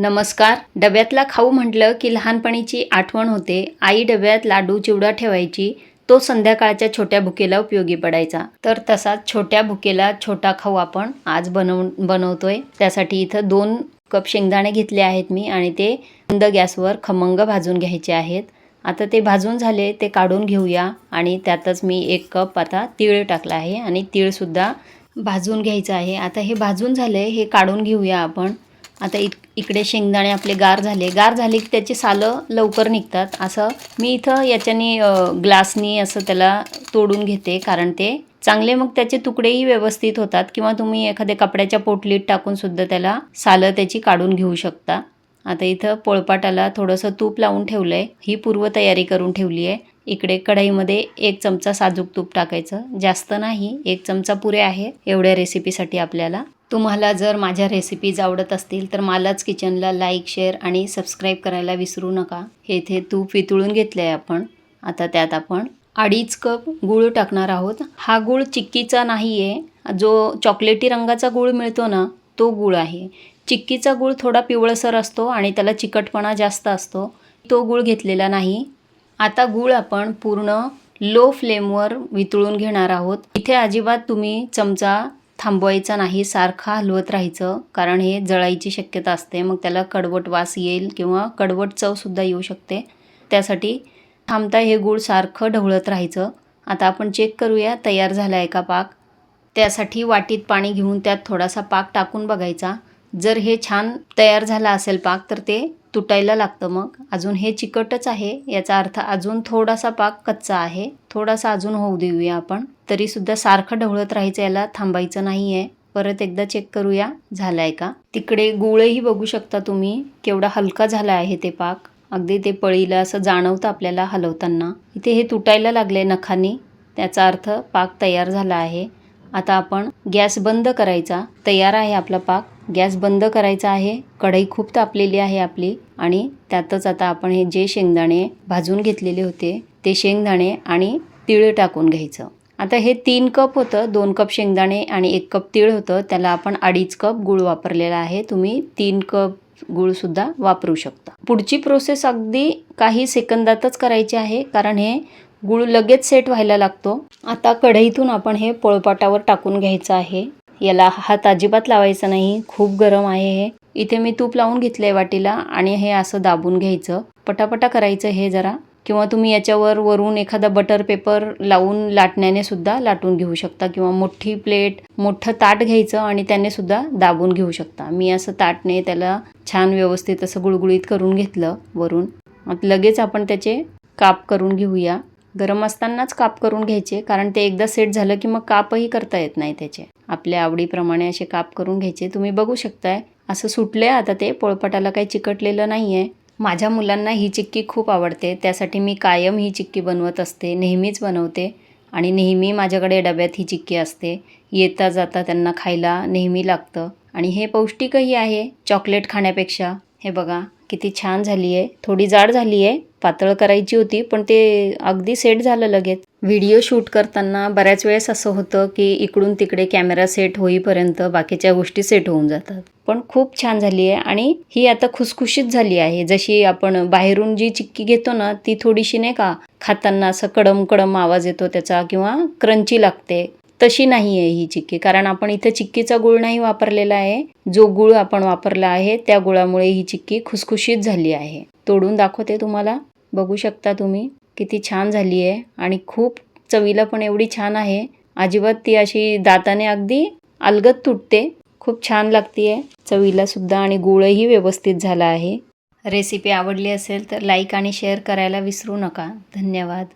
नमस्कार. डब्यातला खाऊ म्हटलं की लहानपणीची आठवण होते. आई डब्यात लाडू चिवडा ठेवायची. तो संध्याकाळच्या छोट्या भुकेला उपयोगी पडायचा. तर तसाच छोट्या भुकेला छोटा खाऊ आपण आज बनव बनवतोय. त्यासाठी इथं दोन कप शेंगदाणे घेतले आहेत मी आणि ते मंद गॅसवर खमंग भाजून घ्यायचे आहेत. आता ते भाजून झाले ते काढून घेऊया आणि त्यातच मी एक कप आता तीळ टाकला आहे आणि तीळसुद्धा भाजून घ्यायचं आहे. आता हे भाजून झाले हे काढून घेऊया आपण. आता इक इकडे शेंगदाणे आपले गार झाले. गार झाले की त्याची सालं लवकर निघतात. असं मी इथं याच्यानी ग्लासनी असं त्याला तोडून घेते. कारण ते चांगले मग त्याचे तुकडेही व्यवस्थित होतात किंवा तुम्ही एखाद्या कपड्याच्या पोटलीत टाकून सुद्धा त्याला सालं त्याची काढून घेऊ शकता. आता इथं पोळपाटाला थोडंसं तूप लावून ठेवलं आहे ही पूर्वतयारी करून ठेवली आहे. इकडे कढईमध्ये एक चमचा साजूक तूप टाकायचं. जास्त नाही एक चमचा पुरे आहे. एवढ्या रेसिपीसाठी आपल्याला तुम्हाला जर माझ्या रेसिपीज आवडत असतील तर मालाच किचनला लाईक शेअर आणि सबस्क्राईब करायला विसरू नका. हे इथे तूप वितळून घेतलं आहे आपण. आता त्यात आपण अडीच कप गूळ टाकणार आहोत. हा गूळ चिक्कीचा नाही आहे जो चॉकलेटी रंगाचा गूळ मिळतो ना तो गूळ आहे. चिक्कीचा गूळ थोडा पिवळसर असतो आणि त्याला चिकटपणा जास्त असतो. तो गूळ घेतलेला नाही. आता गूळ आपण पूर्ण लो फ्लेमवर वितळून घेणार आहोत. इथे अजिबात तुम्ही चमचा थांबवायचा नाही सारखं हलवत राहायचं. कारण हे जळायची शक्यता असते. मग त्याला कडवट वास येईल किंवा कडवट चवसुद्धा येऊ शकते. त्यासाठी थांबता हे गूळ सारखं ढवळत राहायचं. आता आपण चेक करूया तयार झाला आहे का पाक? त्यासाठी वाटीत पाणी घेऊन त्यात थोडासा पाक टाकून बघायचा. जर हे छान तयार झाला असेल पाक तर ते तुटायला लागतं मग. अजून हे चिकटच आहे याचा अर्थ अजून थोडासा पाक कच्चा आहे. थोडासा अजून होऊ देऊया आपण. तरीसुद्धा सारखं ढवळत राहायचं याला थांबायचं नाही आहे परत एकदा चेक करूया झाला आहे का? तिकडे गुळही बघू शकता तुम्ही केवढा हलका झाला आहे ते पाक. अगदी ते पळीला असं जाणवतं आपल्याला हलवताना. इथे हे तुटायला लागले नखांनी. त्याचा अर्थ पाक तयार झाला आहे. आता आपण गॅस बंद करायचा. तयार आहे आपला पाक. गॅस बंद करायचा आहे कढई खूप तापलेली आहे आपली आणि त्यातच आता आपण हे जे शेंगदाणे भाजून घेतलेले होते ते शेंगदाणे आणि तीळ टाकून घ्यायचं. आता हे तीन कप होतं दोन कप शेंगदाणे आणि एक कप तीळ होतं त्याला आपण अडीच कप गूळ वापरलेला आहे तुम्ही तीन कप गूळसुद्धा वापरू शकता. पुढची प्रोसेस अगदी काही सेकंदातच करायची आहे कारण हे गूळ लगेच सेट व्हायला लागतो. आता कढईतून आपण हे पोळपाटावर टाकून घ्यायचं आहे. याला हात अजिबात लावायचा नाही. खूप गरम आहे हे. इथे मी तूप लावून घेतलंय वाटीला आणि हे असं दाबून घ्यायचं. पटापटा करायचं हे जरा. किंवा तुम्ही याच्यावर वरून एखादा बटर पेपर लावून लाटण्याने सुद्धा लाटून घेऊ शकता. किंवा मोठी प्लेट मोठं ताट घ्यायचं आणि त्याने सुद्धा दाबून घेऊ शकता. मी असं ताटने त्याला छान व्यवस्थित असं गुळगुळीत करून घेतलं वरून. मग लगेच आपण त्याचे काप करून घेऊया. गरम असतानाच काप करून घ्यायचे कारण ते एकदा सेट झालं की मग कापही करता येत नाही त्याचे. आपल्या आवडीप्रमाणे असे काप करून घ्यायचे तुम्ही बघू शकताय. असं सुटलं आहे आता ते पोळपाटाला काही चिकटलेलं नाही आहे माझ्या मुलांना ही चिक्की खूप आवडते त्यासाठी मी कायम ही चिक्की बनवत असते नेहमीच बनवते. आणि नेहमी माझ्याकडे डब्यात ही चिक्की असते. येता जाता त्यांना खायला नेहमी लागतं. आणि हे पौष्टिकही आहे चॉकलेट खाण्यापेक्षा. हे बघा किती छान झाली आहे थोडी जाड झाली आहे पातळ करायची होती पण ते अगदी सेट झालं लगेच. व्हिडिओ शूट करताना बऱ्याच वेळेस असं होतं की इकडून तिकडे कॅमेरा सेट होईपर्यंत बाकीच्या गोष्टी सेट होऊन जातात. पण खूप छान झाली आहे आणि ही आता खुसखुशीत झाली आहे. जशी आपण बाहेरून जी चिक्की घेतो ना ती थोडीशी नाही का खाताना असं कडम कडम आवाज येतो त्याचा किंवा क्रंची लागते. तशी नाही आहे ही चिक्की कारण आपण इथे चिक्कीचा गुळ नाही वापरलेला आहे. जो गुळ आपण वापरला आहे त्या गुळामुळे ही चिक्की खुसखुशीत झाली आहे. तोडून दाखवते तुम्हाला. बघू शकता तुम्ही. किती छान झाली आहे आणि खूप चवीला पण एवढी छान आहे. अजिबात ती अशी दाताने अगदी अलगत तुटते. खूप छान लागते आहे चवीला सुद्धा आणि गुळही व्यवस्थित झाला आहे. रेसिपी आवडली असेल तर लाईक आणि शेअर करायला विसरू नका. धन्यवाद.